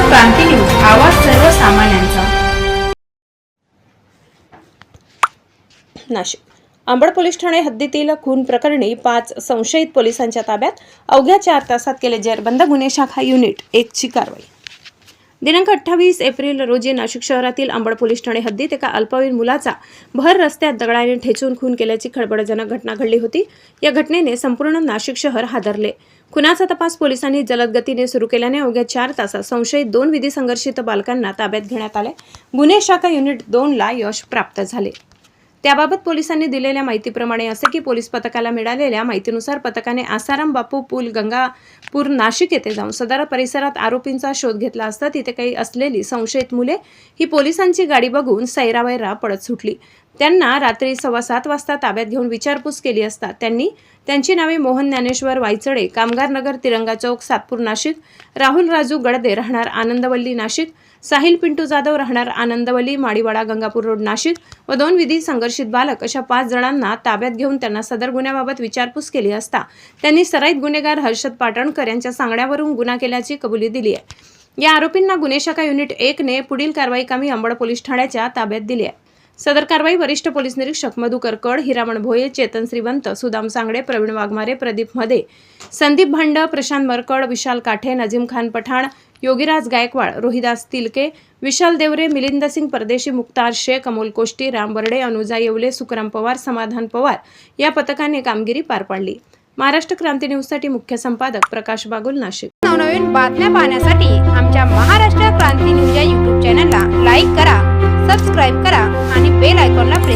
क्रांती news आवाज सर्वसामान्यांचा. Nashik. Ambad police ठाणे हद्दीतील खून प्रकरणी पाच संशयित पोलिसांच्या ताब्यात अवघ्या चार तासात केले जेरबंद गुन्हे शाखा युनिट एकची कारवाई. दिनांक अठ्ठावीस एप्रिल रोजी नाशिक शहरातील अंबड पोलीस ठाणे हद्दीत एका अल्पवयीन मुलाचा भर रस्त्यात दगडाने ठेचून खून केल्याची खळबळजनक घटना घडली होती. या घटनेने संपूर्ण नाशिक शहर हादरले. खुनाचा तपास पोलिसांनी जलद गतीने सुरू केल्याने अवघ्या चार तासात संशयित दोन विधी संघर्षित बालकांना ताब्यात घेण्यात आले. गुन्हे शाखा युनिट दोनला यश प्राप्त झाले. त्याबाबत पोलिसांनी दिलेल्या माहितीप्रमाणे असे की पोलीस पथकाला मिळालेल्या माहितीनुसार पथकाने आसाराम बापू पूल गंगापूर नाशिक येथे जाऊन सदर परिसरात आरोपींचा शोध घेतला असता तिथे काही असलेली संशयित मुले ही पोलिसांची गाडी बघून सैरावैरा पडत सुटली. त्यांना रात्री सव्वा सात वाजता ताब्यात घेऊन विचारपूस केली असता त्यांनी त्यांची नावे मोहन ज्ञानेश्वर वायचडे कामगार नगर तिरंगा चौक सातपूर नाशिक राहुल राजू गडदे राहणार आनंदवल्ली नाशिक साहिल पिंटू जाधव राहणार आनंदवली माडीवाडा गंगापूर रोड नाशिक व दोन विधी संघर्षित बालक अशा पाच जणांना ताब्यात घेऊन त्यांना सदर गुन्ह्याबाबत विचारपूस केली असता त्यांनी सराईत गुन्हेगार हर्षद पाटणकर यांच्या सांगण्यावरून गुन्हा केल्याची कबुली दिली आहे. या आरोपींना गुन्हे शाखा युनिट एकने पुढील कारवाई कामी अंबड पोलीस ठाण्याच्या ताब्यात दिली आहे. सदर कारवाई वरिष्ठ पोलीस निरीक्षक मधुकर कड हिरामण भोये चेतन श्रीवंत सुदाम सांगडे प्रवीण वाघमारे प्रदीप मधे संदीप भांड प्रशांत मरकड विशाल काठे नजीम खान पठाण योगीराज गायकवाड रोहिदास तिलके विशाल देवरे मिलिंद सिंग परदेशी मुक्तार शेख अमोल कोष्टी राम बर्डे अनुजा येवले सुखराम पवार समाधान पवार या पथकाने कामगिरी पार पाडली. महाराष्ट्र क्रांती न्यूजसाठी मुख्य संपादक प्रकाश बागुल नाशिक. नवनवीन बातम्या पाहण्यासाठी आमच्या महाराष्ट्र क्रांती न्यूज या युट्यूब चॅनलला लाईक करा सबस्क्राईब करा आणि बेल आयकॉनला प्रेस